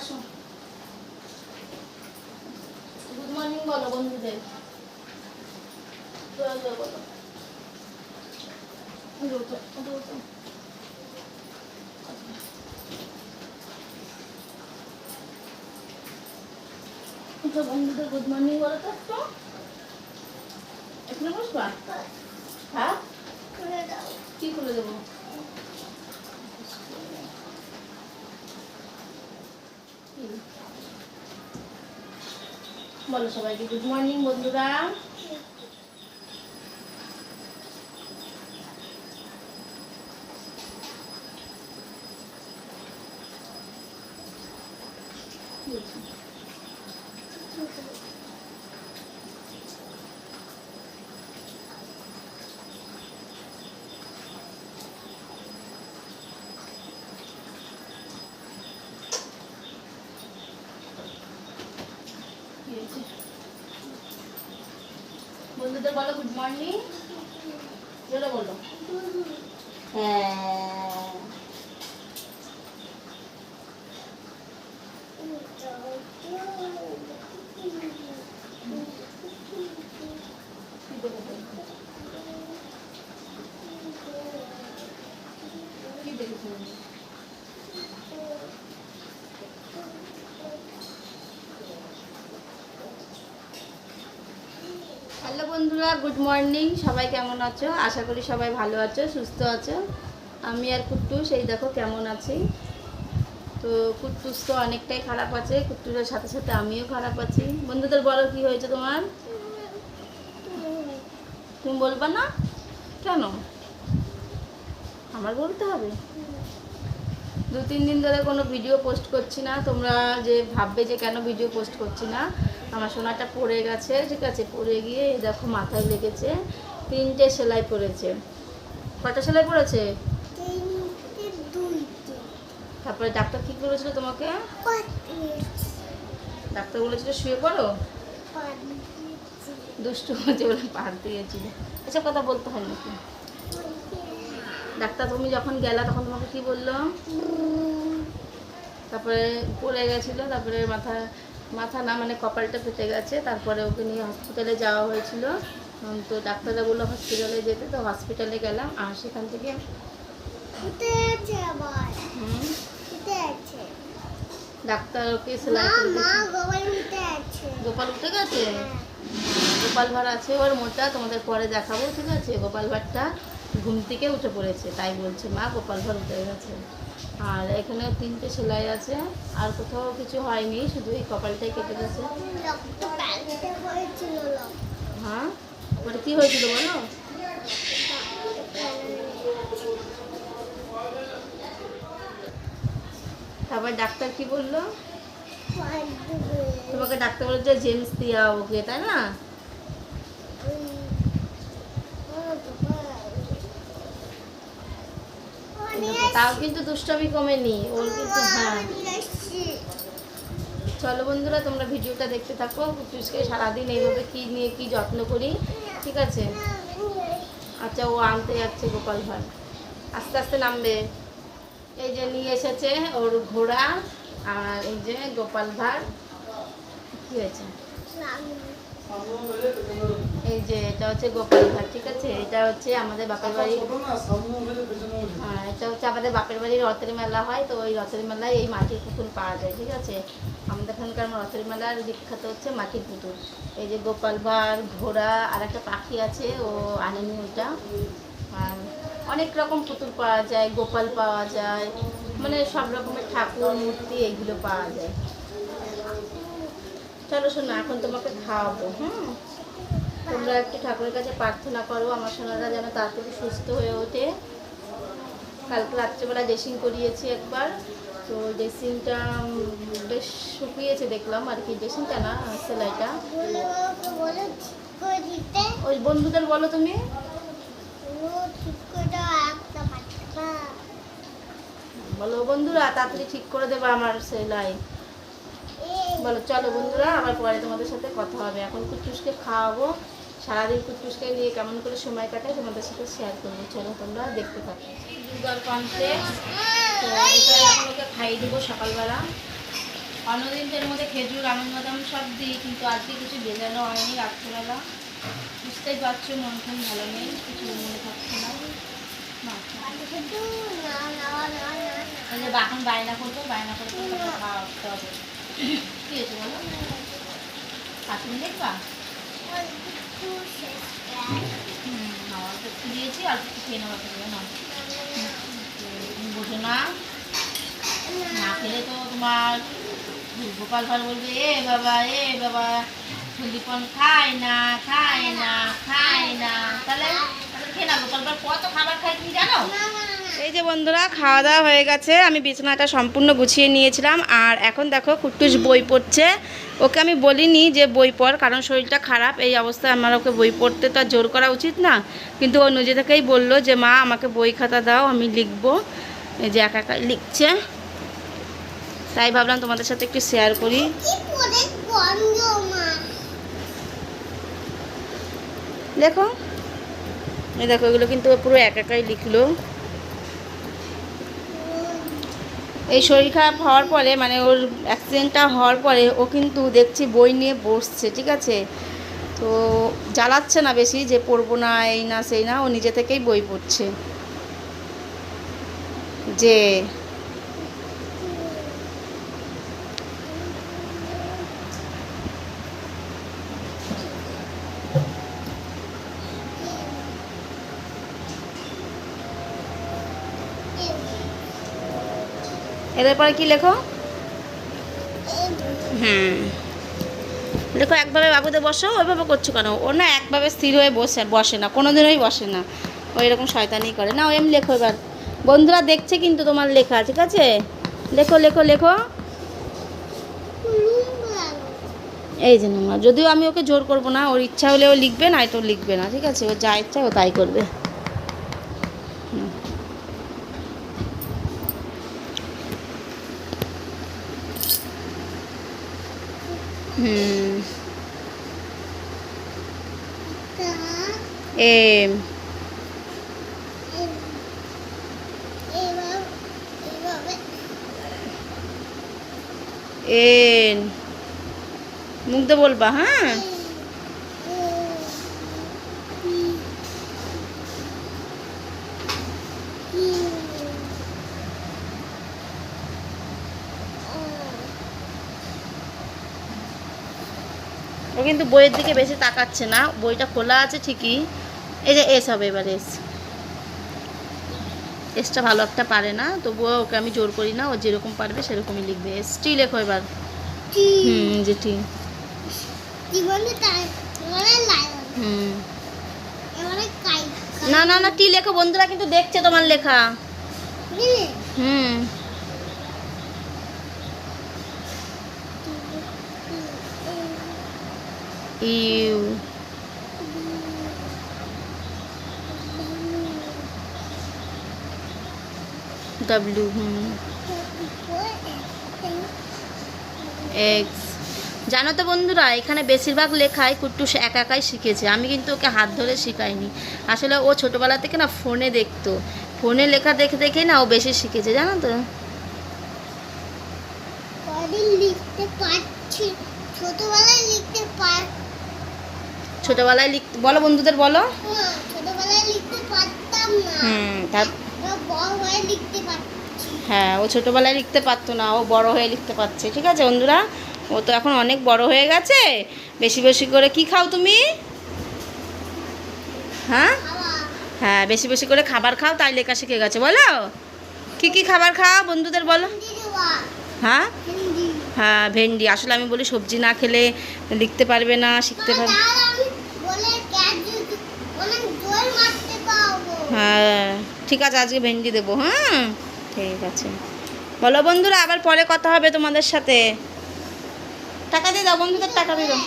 আসো। Good morning বলো বন্ধুদের। বলো বন্ধুদের গুড মর্নিং বলো তো একটু। এখানে বসবা? হ্যাঁ? কি করে দেবো কি? বলো সবাইকে গুড মর্নিং বন্ধুরা কি হয়েছে? কি হয়েছে? বন্ধুদের বলো গুড মর্নিং জোরে বলো। হ্যাঁ কি দেবো বলো? কি দেখেছ হ্যালো বন্ধুরা গুড মর্নিং সবাই কেমন আছো? আশা করি সবাই ভালো আছো, সুস্থ আছো। আমি আর কুট্টুস এই দেখো কেমন আছি। তো কুট্টুস তো অনেকটাই খারাপ আছে কুট্টুসের সাথে সাথে আমিও খারাপ আছি। বন্ধুদের বলো, কি হয়েছে তোমার? তুমি বলবা না? কেন? আমার বলতে হবে? দু তিন দিন ধরে কোনো ভিডিও পোস্ট করছি না। তোমরা যে ভাববে যে কেন ভিডিও পোস্ট করছি না। আমার সোনাটা পড়ে গেছে ঠিক আছে? পড়ে গিয়ে এই দেখো মাথায় লেগেছে তিনটে সেলাই পড়েছে। কটা সেলাই পড়েছে? তারপরে ডাক্তার কি বলেছিল তোমাকে? ডাক্তার বলেছিল শুয়ে পড়ো? দুষ্টু হয়েছে বলে পার দিয়েছিল। এসব কথা বলতে হয় নাকি? ডাক্তার তুমি যখন গেলা তখন তোমাকে কি বলল? তারপরে পড়ে গেছিল তারপরে মাথা মাথা না মানে কপালটা ফেটে গেছে, তারপরে ওকে নিয়ে হসপিটালে যাওয়া হয়েছিল। তো ডাক্তাররা বলল হসপিটালে যেতে, তো হসপিটালে গেলাম, আর সেখান থেকে ডাক্তার ওকে সেলাই গোপাল উঠে গেছে? গোপাল ভাড় আছে ওর মোটা, তোমাদের পরে দেখাবো, ঠিক আছে? গোপাল ভাড়টা ঘুম থেকে উঠে পড়েছে, তাই বলছে মা, গোপাল ভাড় উঠে গেছে। আর এখানে তিনটে সেলাই আছে, আর কোথাও কিছু হয়নি, শুধু এই কপালটাই কেটে গেছে। হ্যাঁ? ওটা কি হয়েছিল বলো? তারপর ডাক্তার কি বলল? তোমাকে ডাক্তার বলল যে জেন্স দিয়া ওকে, তাই না দেখো, তাও কিন্তু দুষ্টামি কমেনি, ওর কিন্তু হ্যাঁ। চলো বন্ধুরা, তোমরা ভিডিওটা দেখতে থাকো কুটুসকে সারাদিন এইভাবে কি নিয়ে কি যত্ন করি, ঠিক আছে? আচ্ছা ও আনতে যাচ্ছে গোপাল ভাঁড়। আস্তে আস্তে নামবে। এই যে নিয়ে এসেছে ওর ঘোড়া আর এই যে গোপাল ভাঁড়। কি হয়েছে? এই যে এটা হচ্ছে গোপাল ভাঁড় ঠিক আছে? এটা হচ্ছে আমাদের বাপের বাড়ি। হ্যাঁ এটা হচ্ছে আমাদের বাপের বাড়ির রথের মেলা হয় তো ওই রথের মেলায় এই মাটির পুতুল পাওয়া যায় ঠিক আছে? আমাদের এখানকার রথের মেলার বিখ্যাত হচ্ছে মাটির পুতুল। এই যে গোপাল ভাঁড় ঘোড়া আর একটা পাখি আছে ও আনেনি ওটা আর অনেক রকম পুতুল পাওয়া যায় গোপাল পাওয়া যায় মানে সব রকমের ঠাকুর মূর্তি এগুলো পাওয়া যায়। চলো শোনো, এখন তোমাকে খাওয়াবো হ্যাঁ তোমরা একটু ঠাকুরের কাছে প্রার্থনা করো, আমার সোনারা যেন তাড়াতাড়ি সুস্থ হয়ে ওঠে। কালকে রাত্রেবেলা ড্রেসিং করিয়েছি একবার, তো ড্রেসিংটা বেশ শুকিয়েছে দেখলাম, আর কি ড্রেসিংটা না, সেলাইটা। ওই বন্ধুদের বলো তুমি। বলো বন্ধুরা, তাড়াতাড়ি ঠিক করে দেবে আমার সেলাই। বলো চলো বন্ধুরা আবার পরে তোমাদের সাথে কথা হবে। এখন কুটুসকে খাওয়াবো। সারাদিন কুটুসকে নিয়ে কেমন করে সময় কাটায় তোমাদের সাথে শেয়ার করব। চলো তোমরা দেখতে থাকো। দুর্গার কমপ্লেক্স তো এটা এখন ওকে খাইয়ে দেবো সকালবেলা। অন্যদিন এর মধ্যে খেজুর আনন্দ বাদাম সব দিই কিন্তু আজকে কিছু ভেজানো হয়নি রাত্রিবেলা। বুঝতেই পারছ মন টন ভালো নেই কিছু মনে থাকছে না। এখন বায়না করতো বায়না করে খাওয়া হবে। দিয়েছি খেয়ে বোঝো না না খেলে তো তোমার গোপাল ভার বলবে এ বাবা এ বাবা সুদীপন খায় না খায় না খায় না তাহলে খেয়ে না গোপাল কত খাবার খায় তুমি জানো যে বন্ধুরা খাওয়া দাওয়া হয়ে গেছে। আমি বিছানাটা সম্পূর্ণ গুছিয়ে নিয়েছিলাম। আর এখন দেখো কুট্টুস বই পড়ছে। ওকে আমি বলিনি যে বই পড় কারণ শরীরটা খারাপ। এই অবস্থায় আমার ওকে বই পড়তে তো আর জোর করা উচিত না। কিন্তু ও নিজে থেকেই বলল যে মা আমাকে বই খাতা দাও আমি লিখব। এই যে একা একা লিখছে। তাই ভাবলাম তোমাদের সাথে একটু শেয়ার করি। দেখো। এই দেখো এগুলো কিন্তু পুরো একা একাই লিখলো। এই শরীর খারাপ হওয়ার পরে মানে ওর অ্যাক্সিডেন্টটা হওয়ার পরে ও কিন্তু দেখছি বই নিয়ে বসছে, ঠিক আছে? তো জ্বালাচ্ছে না বেশি যে পড়ব না, এই না, সেই না, ও নিজে থেকেই বই পড়ছে। যে এদের পরে কি লেখো? হুম। দেখো একভাবে বাবুতে বসো ওইভাবে করছ কেন? ও না একভাবে স্থির হয়ে বসে বসে না কোনো দিনই বসে না। ও এরকম শয়তানি করে। না ও এম লেখো এবার। বন্ধুরা দেখছে কিন্তু তোমার লেখা ঠিক আছে? লেখো লেখো লেখো। এই যে নোংরা যদিও আমি ওকে জোর করব না ওর ইচ্ছা হলে ও লিখবে না তো লিখবে না ঠিক আছে? ওর যা ইচ্ছা ও তাই করবে। হুম এম এন মুখ দিয়ে বলবা হ্যাঁ ও কিন্তু বইয়ের দিকে বেশি তাকাচ্ছে না। বইটা খোলা আছে ঠিকই। এই যে এস হবে এবার এস। এসটা ভালো একটা পারে না তবুও ওকে আমি জোর করি না। ও যেরকম পারবে সেরকমই লিখবে। এস টি লেখো এবার। হুম যে টি। হুম। না না না টি লেখো। বন্ধুরা কিন্তু দেখছে তোমার লেখা। হুম। ইউ ডাব্লিউ এক্স জানো তো বন্ধুরা, এখানে বেশিরভাগ লেখাই কুট্টুস একা একাই শিখেছে। আমি কিন্তু ওকে হাত ধরে শেখাইনি। আসলে ও ছোটোবেলা থেকে না ফোনে দেখতো। ফোনে লেখা দেখে দেখে না ও বেশি শিখেছে, জানো তো? ছোটবেলায় লিখতে ছোটোবেলায় লিখ বলো বন্ধুদের বলো। ছোটবেলায় লিখতে পারতাম না। হুম তার বড় হয়ে লিখতে হ্যাঁ ও ছোটোবেলায় লিখতে পারতো না ও বড় হয়ে লিখতে পারছে ঠিক আছে বন্ধুরা? ও তো এখন অনেক বড় হয়ে গেছে। বেশি বেশি করে কি খাও তুমি? হ্যাঁ? হ্যাঁ বেশি বেশি করে খাবার খাও তাই লেখা শিখে গেছে বলো। কি কি খাবার খাও বন্ধুদের বলো। হ্যাঁ? হ্যাঁ ভেন্ডি। আসলে আমি বলি সবজি না খেলে লিখতে পারবে না শিখতে পারবে তার আমি বলে ক্যাচ যদি অনেক জোর মারতে পারব হ্যাঁ ঠিক আছে, আজকে ভেন্ডি দেবো হ্যাঁ ঠিক আছে। বলো বন্ধুরা, আবার পরে কথা হবে তোমাদের সাথে। টাকা দিয়ে দাও, বন্ধুদের টাকা দিয়ে দাও।